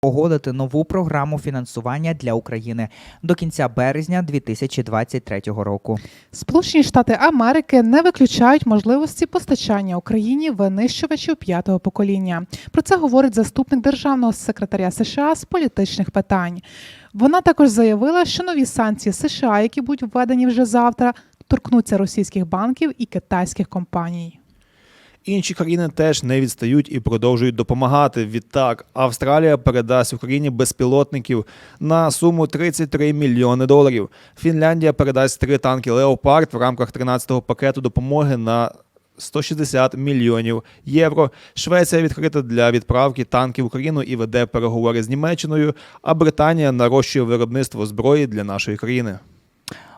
погодити нову програму фінансування для України до кінця березня 2023 року. Сполучені Штати Америки не виключають можливості постачання Україні винищувачів п'ятого покоління. Про це говорить заступник державного секретаря США з політичних питань. Вона також заявила, що нові санкції США, які будуть введені вже завтра, торкнуться російських банків і китайських компаній. Інші країни теж не відстають і продовжують допомагати. Відтак, Австралія передасть Україні безпілотників на суму 33 мільйони доларів. Фінляндія передасть три танки Леопард в рамках 13-го пакету допомоги на 160 мільйонів євро. Швеція відкрита для відправки танків в Україну і веде переговори з Німеччиною. А Британія нарощує виробництво зброї для нашої країни.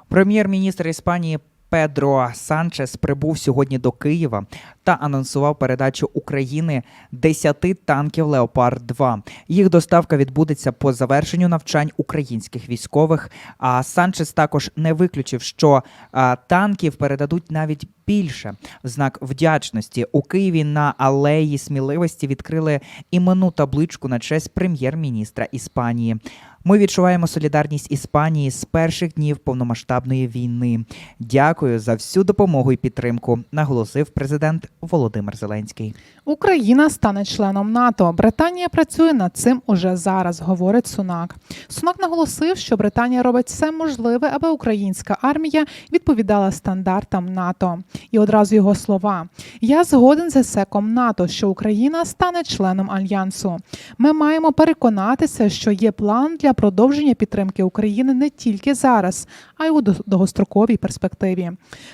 Прем'єр-міністр Іспанії Педро Санчес прибув сьогодні до Києва та анонсував передачу України 10 танків Леопард 2 Їх доставка відбудеться по завершенню навчань українських військових. А Санчес також не виключив, що а, танків передадуть навіть більше в знак вдячності. У Києві на алеї сміливості відкрили іменну табличку на честь прем'єр-міністра Іспанії. Ми відчуваємо солідарність Іспанії з перших днів повномасштабної війни. Дякую за всю допомогу і підтримку, наголосив президент Володимир Зеленський. Україна стане членом НАТО. Британія працює над цим уже зараз, говорить Сунак. Сунак наголосив, що Британія робить все можливе, аби українська армія відповідала стандартам НАТО. І одразу його слова: Я згоден з ЕСЕКом НАТО, що Україна стане членом альянсу. Ми маємо переконатися, що є план для продовження підтримки України не тільки зараз, а й у довгостроковій перспективі.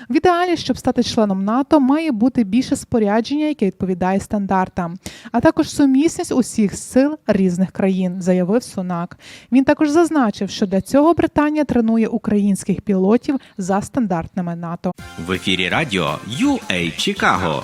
В ідеалі, щоб стати членом НАТО, має бути більше спорядження, яке відповідає стандартам, а також сумісність усіх сил різних країн, заявив Сунак. Він також зазначив, що для цього Британія тренує українських пілотів за стандартами НАТО. В ефірі радіо UA Чикаго.